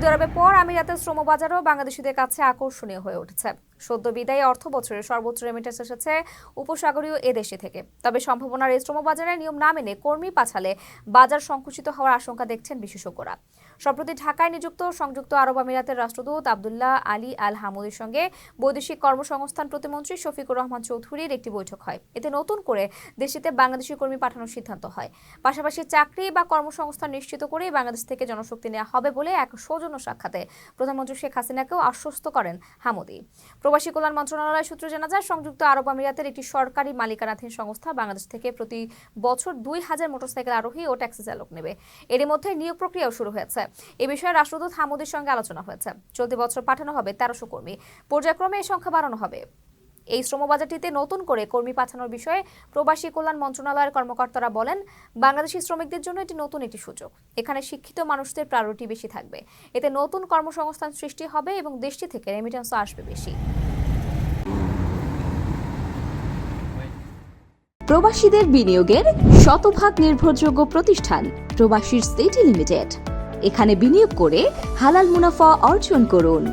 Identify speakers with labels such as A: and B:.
A: Saudi আরবের পর আমিরাতের শ্রমবাজারও বাংলাদেশিদের কাছে আকর্ষণীয় হয়ে উঠেছে। সদ্য বিদায়ী অর্থ বছরের সর্বোচ্চ রেমিটেন্স এসেছে উপসাগরীয় এদেশে থেকে। তবে সম্ভাবনার এই শ্রমবাজারের নিয়ম না মেনে কর্মী পাঠালে বাজার সংকুচিত হওয়ার আশঙ্কা দেখছেন বিশেষজ্ঞরা। সম্প্রতি ঢাকায় নিযুক্ত সংযুক্ত আরব আমিরাতের রাষ্ট্রদূত আবদুল্লাহ আলী আল হামুদের সঙ্গে বৈদেশিক কর্মসংস্থান প্রতিমন্ত্রী শফিকুর রহমান চৌধুরীর একটি বৈঠক হয়। এতে নতুন করে দেশটিতে বাংলাদেশি কর্মী পাঠানোর সিদ্ধান্ত হয়। পাশাপাশি চাকরি বা কর্মসংস্থান নিশ্চিত করে বাংলাদেশ থেকে জনশক্তি নেওয়া হবে বলে এক সৌজন্য সাক্ষাতে প্রধানমন্ত্রী শেখ হাসিনাকেও আশ্বস্ত করেন হামুদি। প্রবাসী কল্যাণ মন্ত্রণালয় সূত্রে জানা যায়, সংযুক্ত আরব আমিরাতের একটি সরকারি মালিকানাধীন সংস্থা বাংলাদেশ থেকে প্রতি বছর দুই হাজার মোটরসাইকেল আরোহী ও ট্যাক্সি চালক নেবে। এর মধ্যে নিয়োগ প্রক্রিয়াও শুরু হয়েছে। এ বিষয়ে রাষ্ট্রদূত হামুদের সঙ্গে আলোচনা হয়েছে। চলতি বছর পাঠানো হবে তেরোশো কর্মী। পর্যায়ক্রমে এই সংখ্যা বাড়ানো হবে। এই শ্রমবাজারটিতে নতুন করে কর্মী পাঠানোর বিষয়ে প্রবাসী কল্যাণ মন্ত্রণালয়ের কর্মকর্তারা বলেন, বাংলাদেশি শ্রমিকদের জন্য এটি নতুন একটি সুযোগ। এখানে শিক্ষিত মানুষদের প্রায়োরিটি বেশি থাকবে। এতে নতুন কর্মসংস্থান সৃষ্টি হবে এবং দেশটি থেকে রেমিটেন্সও আসবে বেশি।
B: প্রবাসীদের বিনিয়োগের শতভাগ নির্ভরযোগ্য প্রতিষ্ঠান প্রবাসীর সিটি লিমিটেড। এখানে বিনিয়োগ করে হালাল মুনাফা অর্জন করুন।